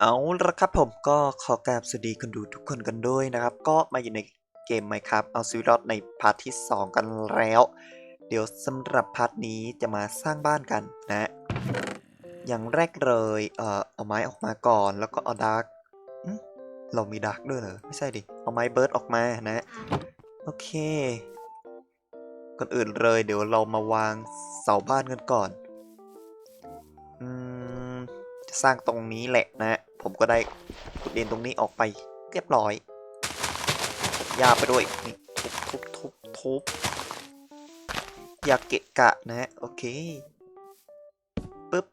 เอาละครับผมก็ขอกราบสวัสดีคนดูทุกคนกันด้วยนะครับ ก็มาอยู่ในเกม Minecraft เอาชีวิตรอดในพาร์ทที่ 2 กันแล้ว เดี๋ยวสำหรับพาร์ทนี้จะมาสร้างบ้านกันนะ อย่างแรกเลยเอ่อเอาไม้ออกมาก่อนแล้วก็เอาดาร์กเรามีดาร์กด้วยเหรอ ไม่ใช่ดิ เอาไม้เบิร์ดออกมานะ โอเคก่อนอื่นเลย เดี๋ยวเรามาวางเสาบ้านกันก่อนอืมจะสร้างตรงนี้แหละนะ ผมก็ได้ขุดดินตรงนี้ออกไปเรียบร้อยยาไปด้วยนี่ทุบทุบทุบทุบอย่าเกะกะนะโอเคปึ๊บ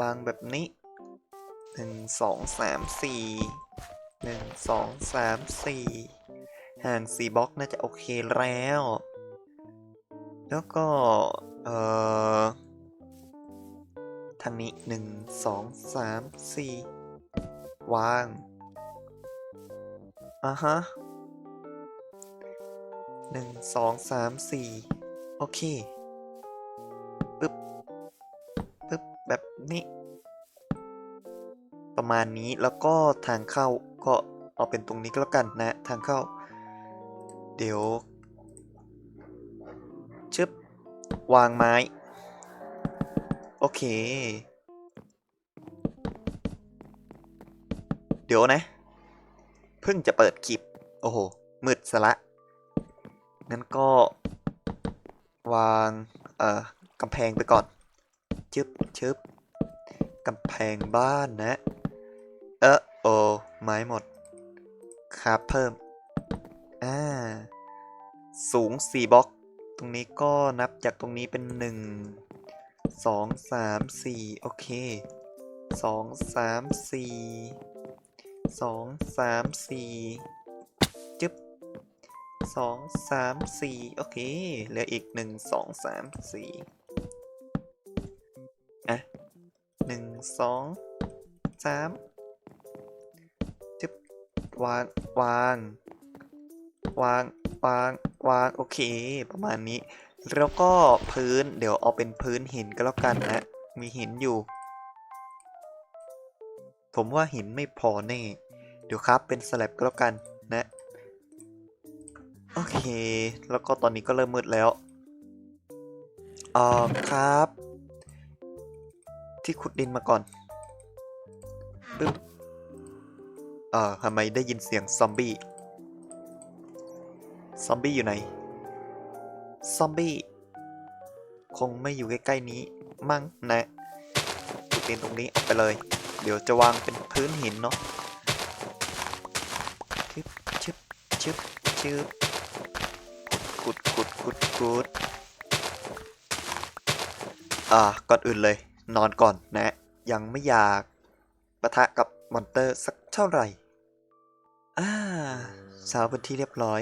วางแบบนี้หนึ่งสองสามสี่หนึ่งสองสามสี่ห่างสี่บล็อกน่าจะโอเคแล้ว แล้วก็ เอ่อทางนี้หนึ่งสองสามสี่ วางอะฮะหนึ่งสองสามสี่โอเคปึ๊บปึ๊บแบบนี้ ประมาณนี้แล้วก็ทางเข้าก็เอาเป็นตรงนี้ก็แล้วกันนะ ทางเข้า เดี๋ยวชึบวางไม้ โอเค เดี๋ยวนะ เพิ่งจะเปิดคลิป โอ้โห มืดสละ งั้นก็ วาง เอ่อกำแพงไปก่อน ชึบชึบกำแพงบ้านนะ เออโอไม้หมด ครับเพิ่ม อ่า สูง4บล็อก ตรงนี้ก็นับจากตรงนี้เป็น1สองสามสี่โอเคสอง สองสามสี่จึ๊บสองสามสี่โอเค เหลืออีกหนึ่งสองสามสี่อะหนึ่งสองสามจึ๊บวางวางวางวางวางโอเค ประมาณนี้ แล้วก็พื้นเดี๋ยวเอาเป็นพื้นหินก็แล้วกันนะ มีหินอยู่ ผมว่าหินไม่พอแน่ เดี๋ยวครับเป็นสแลบก็แล้วกันนะ โอเค แล้วก็ตอนนี้ก็เริ่มมืดแล้วเอ่อครับ ที่ขุดดินมาก่อนปึ๊บเอ่อทำไมได้ยินเสียงซอมบี้ ซอมบี้อยู่ไหน ซอมบี้ คงไม่อยู่ใกล้ ๆ นี้ มั่งนะจุดด่นตรงนี้ออกไปเลย เดี๋ยวจะวางเป็นพื้นหินเนาะชึบชึบชึบชึบขุดขุดขุดขุดอ่า ก่อนอื่นเลย นอนก่อนนะ ยังไม่อยากปะทะกับมอนเตอร์สักเท่าไหร่ อ่าเช้าเป็นที่เรียบร้อย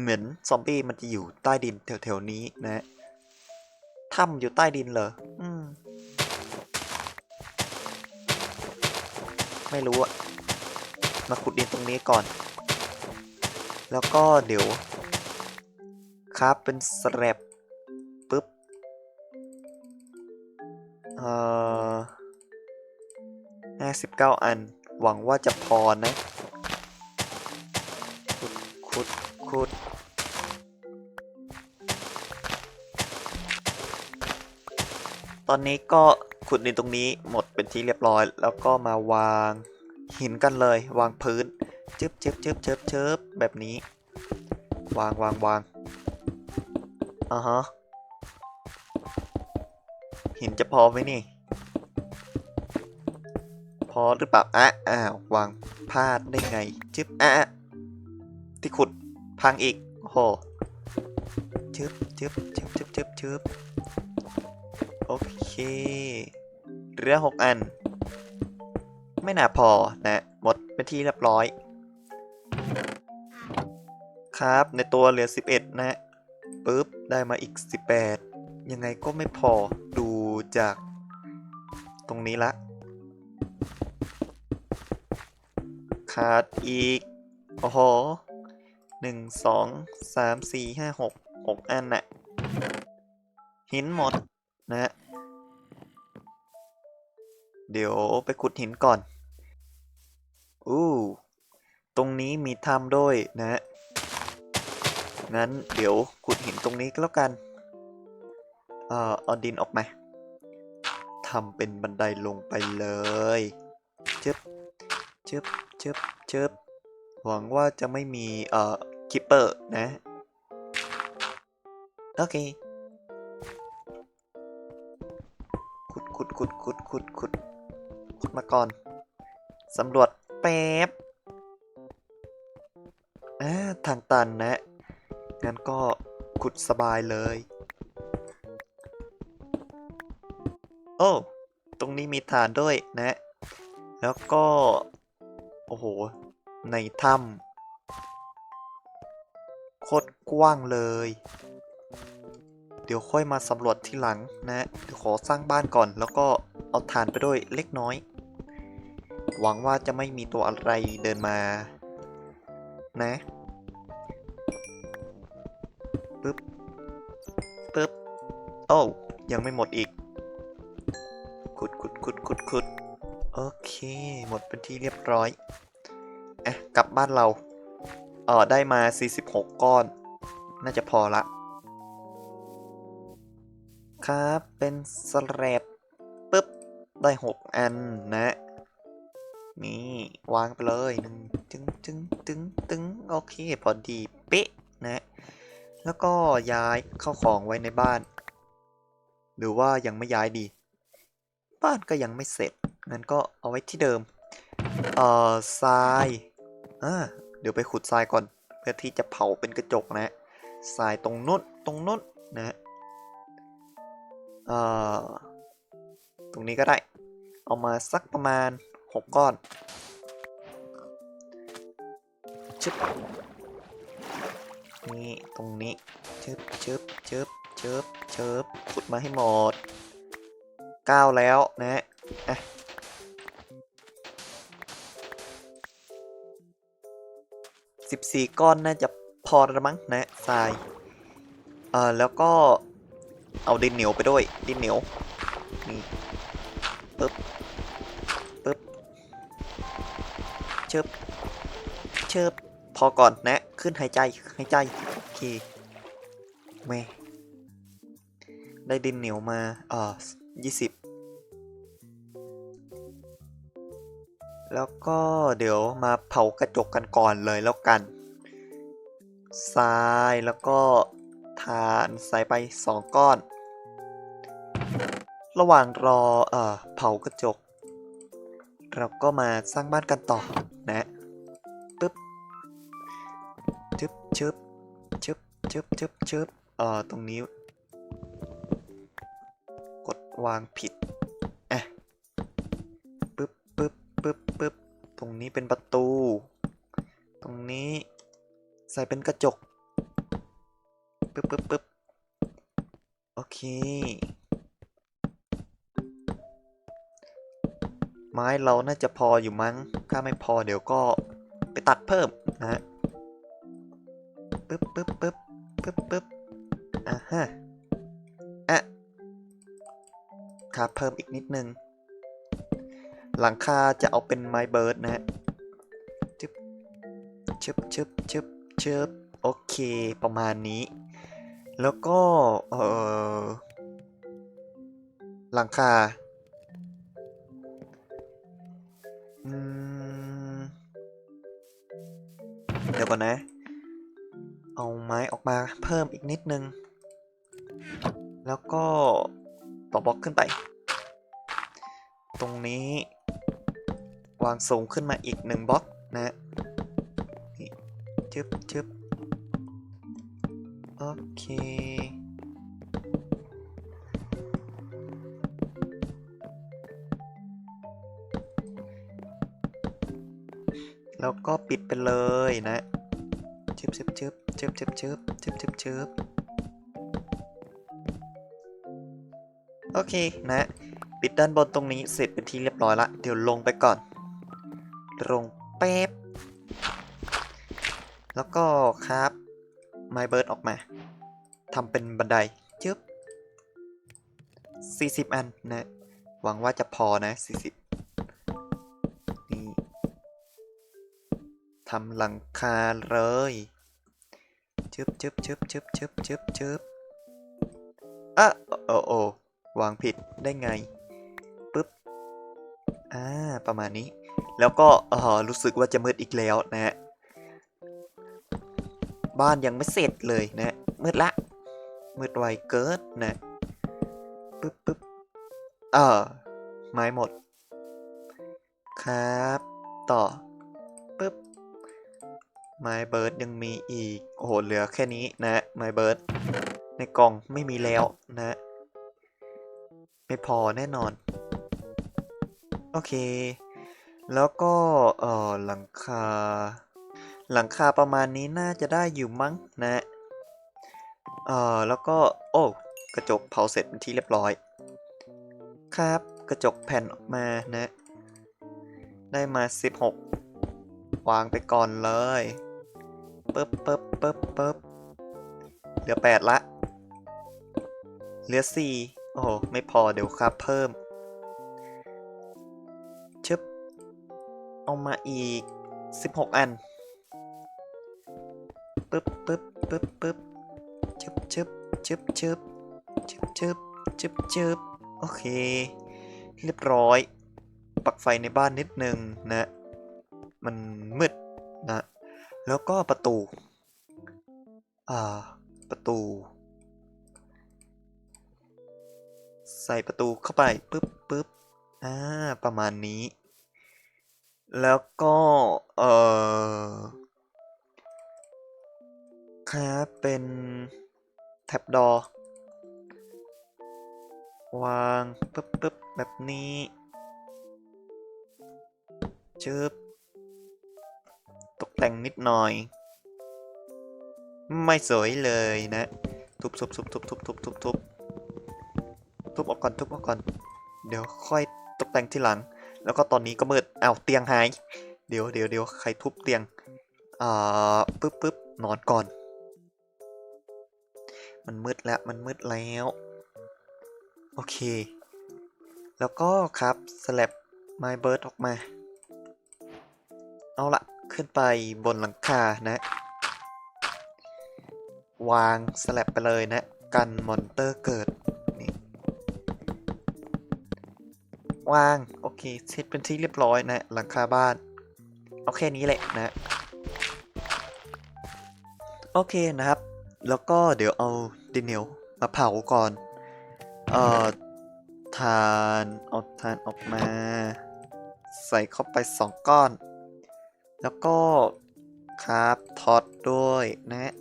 เหมือนซอมบี้มันจะอยู่ใต้ดินแถวๆนี้นะถ้ำอยู่ใต้ดินเหรอ อืม ไม่รู้อะมาขุดดินตรงนี้ก่อน แล้วก็เดี๋ยวครับเป็นสแลบปึ๊บ เอ่อห้าสิบเก้าอัน หวังว่าจะพอนะ ขุด ขุด ขุด ตอนนี้ก็ ขุดดินตรงนี้หมดเป็นที่เรียบร้อย แล้วก็มาวางหินกันเลย วางพื้นจึบจึบจึบจึบจึ๊บแบบนี้ วางวางวางอ่าฮะหินจะพอไหมนี่ พอหรือเปล่าอะอ้าววางพลาดได้ไงจึ๊บอะที่ขุดพังอีกโอ้โหจึ๊บจึ๊บจึ๊บจึ๊บจึ๊บจึ๊บโอเค เหลือหกอัน ไม่น่าพอนะ หมดเป็นที่เรียบร้อย ครับในตัวเหลือ11นะปุ๊บ ได้มาอีก18ยังไงก็ไม่พอดูจากตรงนี้ละ ขาดอีก โอ้โหหนึ่งสองสามสี่ห้าหกหกอันน่ะหินหมดนะฮะ เดี๋ยวไปขุดหินก่อน อู้ ตรงนี้มีถ้ำด้วยนะงั้นเดี๋ยวขุดหินตรงนี้ก็แล้วกัน เอ่อ เอาดินออกมาทำเป็นบันไดลงไปเลยเจ็บเจ็บเจ็บเจ็บหวังว่าจะไม่มี เอ่อ คิปเปอร์นะ โอเค ขุดขุดขุดขุดขุดขุดขุด มาก่อน สำรวจแป๊บอ่าทางตันนะ งั้นก็ขุดสบายเลย โอ้ ตรงนี้มีฐานด้วยนะ แล้วก็ โอ้โห ในถ้ำโคตรกว้างเลย เดี๋ยวค่อยมาสำรวจทีหลังนะ เดี๋ยวขอสร้างบ้านก่อนแล้วก็ เอาฐานไปด้วยเล็กน้อย หวังว่าจะไม่มีตัวอะไรเดินมา นะปึ๊บปึ๊บโอ้ยังไม่หมดอีก ขุดขุดขุดขุดขุดโอเค หมดเป็นที่เรียบร้อยอะกลับบ้านเราเออได้มา 46 ก้อน น่าจะพอละ ครับ เป็นสแลบ ได้6อันนะ นี่วางไปเลยหนึ่งจึงจึงตึงตึงโอเค พอดีเป๊ะนะ แล้วก็ย้ายเข้าของไว้ในบ้าน หรือว่ายังไม่ย้ายดี บ้านก็ยังไม่เสร็จงั้นก็เอาไว้ที่เดิม เอ่อทรายอ่าเดี๋ยวไปขุดทรายก่อน เพื่อที่จะเผาเป็นกระจกนะทรายตรงนู้นตรงนู้นนะเอ่อตรงนี้ก็ได้ เอามาสักประมาณ 6 ก้อนชึบนี่ตรงนี้ชึบชึบชึบชึบชึบขุดมาให้หมด9แล้วนะอะสิบสี่ก้อนน่าจะพอละมั้งนะทรายเอ่อแล้วก็เอาดินเหนียวไปด้วยดินเหนียวนี่ปึ๊บ เชิบเชิบพอก่อนนะ ขึ้นหายใจหายใจโอเคแม่ได้ดินเหนียวมาเอ่อยี่สิบแล้วก็เดี๋ยวมาเผากระจกกันก่อนเลยแล้วกันทรายแล้วก็ทานใส่ไปสองก้อน ระหว่างรอเอ่อเผากระจก เราก็มาสร้างบ้านกันต่อ บชึบชึบชึบเอ่อตรงนี้ กดวางผิดอะปึ๊บปึ๊บปึ๊บปึ๊บตรงนี้เป็นประตู ตรงนี้ใส่เป็นกระจกปึ๊บปึ๊บปึ๊บโอเค ไม้เราน่าจะพออยู่มั้ง ถ้าไม่พอเดี๋ยวก็ไปตัดเพิ่มนะฮะปึ๊บปึ๊บปึ๊บ ปึ๊บปึ๊บอะฮะอะครับเพิ่มอีกนิดนึง หลังคาจะเอาเป็นไม้เบิร์ดนะฮะชึบชึบชึบชึบชึบโอเค ประมาณนี้ แล้วก็เออหลังคาเดี๋ยวก่อนนะ มาเพิ่มอีกนิดนึง แล้วก็ต่อบล็อกขึ้นไป ตรงนี้ วางสูงขึ้นมาอีกหนึ่งบล็อกนะนี่ชึบชึบโอเค แล้วก็ปิดไปเลยนะชึบชึบชึบ เจิบเจิบเจิบเจิบเจิบเจิบโอเคนะ ปิดด้านบนตรงนี้เสร็จเป็นที่เรียบร้อยละ เดี๋ยวลงไปก่อน ลงแป๊บ แล้วก็ครับไมเบิร์ดออกมาทำเป็นบันไดจึ๊บ40 อันนะ หวังว่าจะพอนะ 40 นี่ทำหลังคาเลย ชึบชึบชึบชึบชึบชึบชึบอะโอ้โอ้วางผิดได้ไงปึ๊บอ่าประมาณนี้ แล้วก็เออรู้สึกว่าจะมืดอีกแล้วนะฮะบ้านยังไม่เสร็จเลยนะมืดละมืดไวเกินนะปึ๊บปึ๊บเออไม้หมด ครับ ต่อปึ๊บ ไม้เบิร์ดยังมีอีก โอ้โห เหลือแค่นี้นะไม้เบิร์ดในกล่องไม่มีแล้วนะ ไม่พอแน่นอน โอเค แล้วก็ เออหลังคา หลังคาประมาณนี้น่าจะได้อยู่มั้งนะ เออแล้วก็ โอ้ กระจกเผาเสร็จเป็นที่เรียบร้อย ครับ กระจกแผ่นออกมานะ ได้มา 16 วางไปก่อนเลย ปึ๊บปึ๊บปึ๊บปึ๊บเหลือ8ละ เหลือ4โอ้โห ไม่พอเดี๋ยวครับเพิ่ม ชึบ เอามาอีก16อัน ปึ๊บปึ๊บปึ๊บปึ๊บชึบชึบชึบชึบชึบชึบชึบชึบโอเค เรียบร้อย ปักไฟในบ้านนิดนึงนะ มันมืดนะ แล้วก็ประตู อ่า ประตู ใส่ประตูเข้าไปปึ๊บปึ๊บอ่า ประมาณนี้ แล้วก็ เอ่อครับเป็นแท็บดอ วางปึ๊บปึ๊บแบบนี้ชึบ แต่งนิดหน่อย ไม่สวยเลยนะ ทุบทุบทุบทุบทุบทุบทุบทุบทุบออกก่อนทุบออกก่อน เดี๋ยวค่อยตกแต่งทีหลัง แล้วก็ตอนนี้ก็มืดอ้าวเตียงหาย เดี๋ยวเดี๋ยวเดี๋ยวใครทุบเตียง อ่าปึ๊บปึ๊บนอนก่อน มันมืดแล้วมันมืดแล้ว โอเค แล้วก็ครับสลับไม้เบิร์ดออกมา เอาละ ขึ้นไปบนหลังคานะ วางสลับไปเลยนะ กันมอนเตอร์เกิดนี่วาง โอเคเสร็จเป็นที่เรียบร้อยนะ หลังคาบ้าน เอาแค่นี้แหละนะ โอเคนะครับ แล้วก็เดี๋ยวเอาดินเหนียวมาเผาก่อน เอ่อทานเอาทานออกมา ใส่เข้าไปสองก้อน แล้วก็ครับทอดด้วยนะ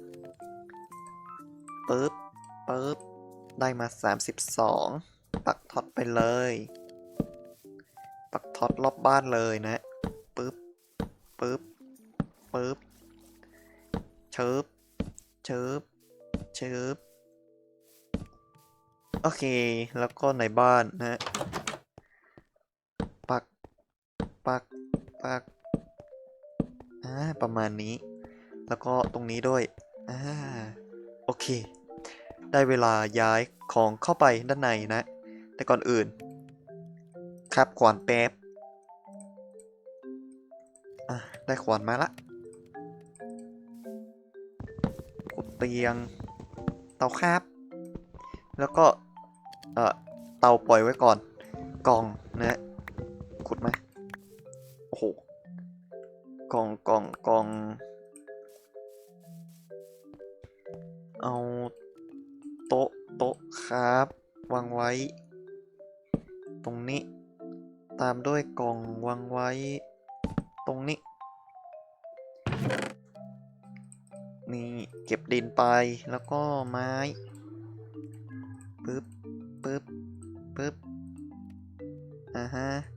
ปึ๊บปึ๊บได้มา 32 ปักท็อตไปเลย ปักท็อตรอบบ้านเลยนะปึ๊บปึ๊บปึ๊บเชิบเชิบเชิบโอเค แล้วก็ในบ้านนะ ปัก ปัก ปัก อ่าประมาณนี้ แล้วก็ตรงนี้ด้วยอ่าโอเค ได้เวลาย้ายของเข้าไปด้านในนะ แต่ก่อนอื่น ครับขวานแป๊บอะได้ขวานมาละขุดเตียง เตาคาบแล้วก็ เอ่อ เตาปล่อยไว้ก่อน กล่องนะ ขุดมาโอ้โห กล่องกล่องกล่อง เอาโต๊ะโต๊ะครับ วางไว้ ตรงนี้ ตามด้วยกล่องวางไว้ ตรงนี้ นี่เก็บดินไปแล้วก็ไม้ปึ๊บปึ๊บปึ๊บอ่าฮะ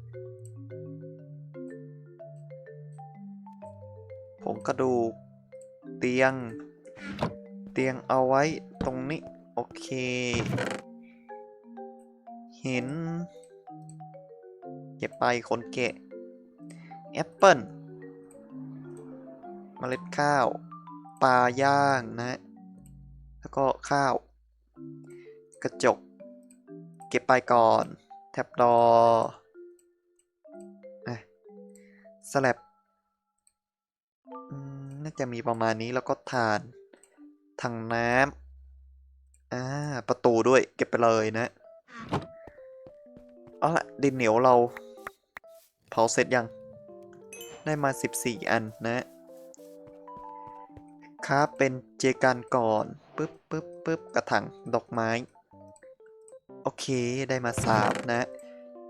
ผงกระดูก เตียง เตียงเอาไว้ตรงนี้ โอเค เห็นเก็บไปคนเกะแอปเปิลเมล็ดข้าว ปลาย่างนะ แล้วก็ข้าว กระจก เก็บไปก่อน แท็บดออะสลับ จะมีประมาณนี้แล้วก็ถ่านถังน้ำอ่าประตูด้วยเก็บไปเลยนะเอาละดินเหนียวเราเผาเสร็จยัง ได้มา 14 อันนะครับเป็นเจกันก่อนปึ๊บปึ๊บปึ๊บกระถางดอกไม้ โอเคได้มาสามนะ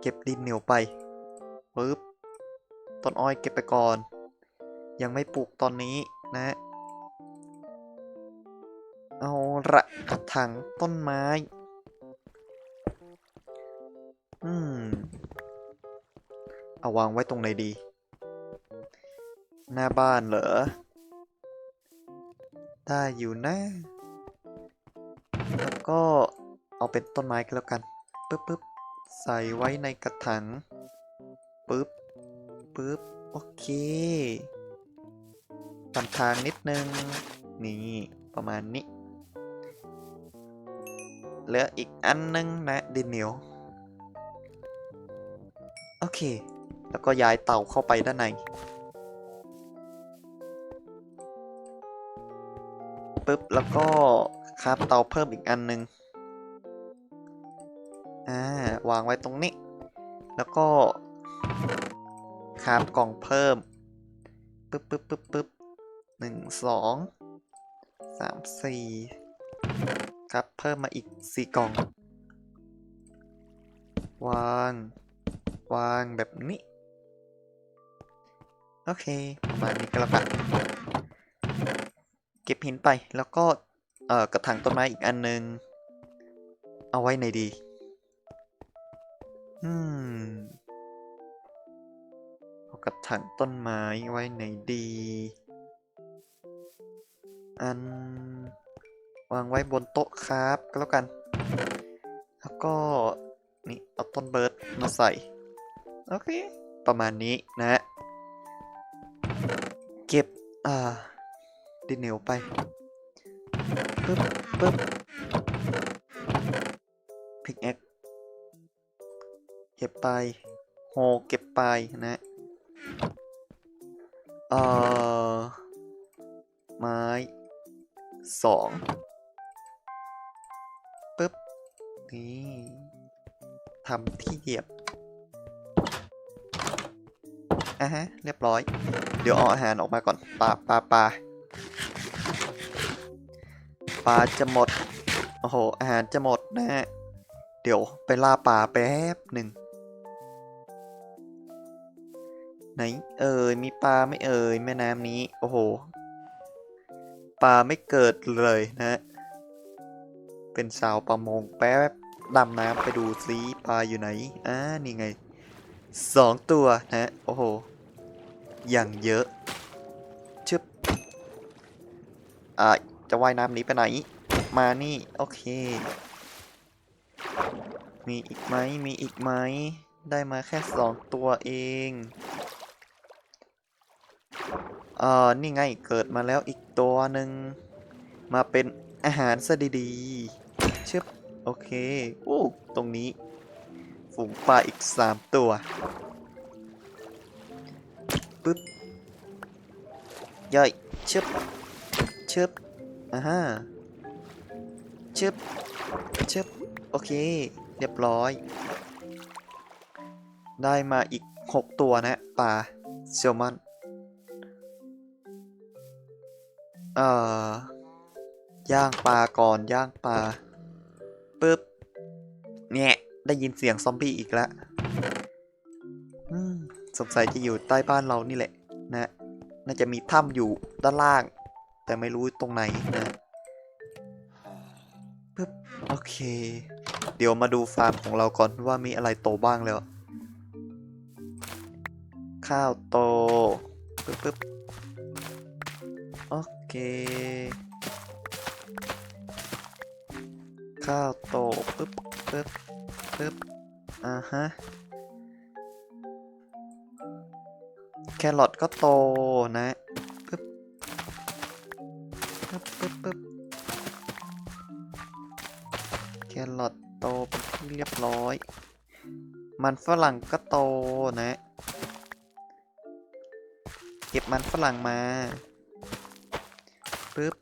เก็บดินเหนียวไปปึ๊บต้นอ้อยเก็บไปก่อน ยังไม่ปลูกตอนนี้ นะ เอาละกระถางต้นไม้ อืม เอาวางไว้ตรงไหนดี หน้าบ้านเหรอ ได้อยู่นะ แล้วก็เอาเป็นต้นไม้กันแล้วกัน ปึ๊บปึ๊บใส่ไว้ในกระถางปึ๊บปึ๊บ โอเค ตามทางนิดนึง นี่ ประมาณนี้ เหลืออีกอันนึงนะดินเหนียว โอเค แล้วก็ย้ายเตาเข้าไปด้านใน ปึ๊บ แล้วก็คราฟเตาเพิ่มอีกอันนึง อ่า วางไว้ตรงนี้ แล้วก็คราฟกล่องเพิ่ม ปึ๊บปึ๊บปึ๊บปึ๊บ หนึ่งสองสามสี่ครับ เพิ่มมาอีกสี่กล่องวางวางแบบนี้ โอเคมานี้ก็แล้วกันเก็บหินไปแล้วก็ เอ่อ กระถางต้นไม้อีกอันนึง เอาไว้ในดี อืมเอากระถางต้นไม้ไว้ในดี อัน วางไว้บนโต๊ะครับก็แล้วกัน แล้วก็ นี่ เอาต้นเบิร์ดมาใส่ โอเค ประมาณนี้นะ เก็บ อ่า ดินเหนียวไปปึ๊บปึ๊บพิกแอคเก็บไปโฮเก็บไปนะเอ่อไม้ สองปึ๊บ นี่ทำที่เหยียบอะฮะ เรียบร้อย เดี๋ยวเอาอาหารออกมาก่อนปลาปลาปลาปลาจะหมด โอ้โห อาหารจะหมดนะฮะ เดี๋ยวไปล่าปลาแป๊บหนึ่งไหนเอ่ยมีปลาไม่เอ่ยแม่น้ำนี้ โอ้โห ปลาไม่เกิดเลยนะ เป็นชาวประมงแป๊บดำน้ำไปดูซิปลาอยู่ไหน อ่า นี่ไงสองตัวนะ โอ้โห อย่างเยอะ ชึบ อ่า จะว่ายน้ำหนี้ไปไหน มานี่ โอเค มีอีกไหม มีอีกไหม ได้มาแค่สองตัวเอง เอ่อนี่ไงเกิดมาแล้วอีกตัวหนึ่งมาเป็นอาหารซะดีๆชึบโอเคโอ้ตรงนี้ ฝูงปลาอีกสามตัวปึ๊บย่อยชึบชึบอ่าฮะชึบชึบโอเค เรียบร้อย ได้มาอีกหกตัวนะปลาเซลมอน เอ่อย่างปลาก่อนย่างปลาปึ๊บเนี่ยได้ยินเสียงซอมบี้อีกแล้วสงสัยจะอยู่ใต้บ้านเรานี่แหละนะ น่าจะมีถ้ำอยู่ด้านล่าง แต่ไม่รู้ตรงไหนนะปึ๊บโอเค เดี๋ยวมาดูฟาร์มของเราก่อนว่ามีอะไรโตบ้างแล้ว ข้าวโตปึ๊บปึ๊บ เค ข้าวโตปึ๊บปึ๊บปึ๊บอ่าฮะ แครอทก็โตนะปึ๊บปึ๊บปึ๊บปึ๊บแครอทโตเป็นที่เรียบร้อย มันฝรั่งก็โตนะ เก็บมันฝรั่งมา ปึ๊บ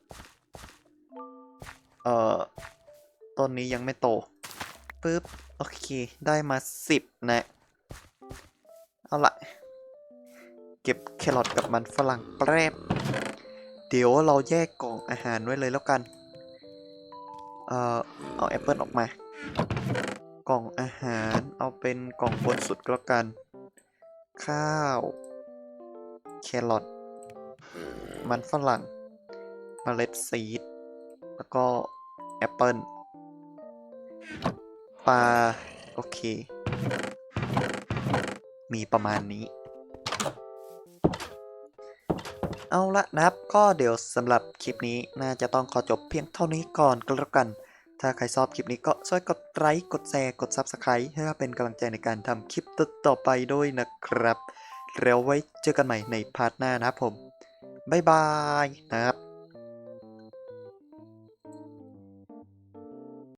เอ่อต้นนี้ยังไม่โตปึ๊บโอเค ได้มาสิบนะ เอาละเก็บแครอทกับมันฝรั่งแป๊บเดี๋ยวเราแยกกล่องอาหารไว้เลยแล้วกัน เอ่อ เอาแอปเปิลออกมา กล่องอาหารเอาเป็นกล่องบนสุดก็แล้วกัน ข้าว แครอท มันฝรั่ง เมล็ดซีด แล้วก็แอปเปิลปลา โอเค มีประมาณนี้ เอาละนะครับ ก็เดี๋ยวสำหรับคลิปนี้น่าจะต้องขอจบเพียงเท่านี้ก่อนก็แล้วกัน ถ้าใครชอบคลิปนี้ก็ช่วยกดไลค์ กดแชร์ กด Subscribe เพื่อเป็นกำลังใจในการทำคลิปต่อไปด้วยนะครับแล้วไว้เจอกันใหม่ในพาร์ทหน้านะครับผม บ๊ายบายนะครับ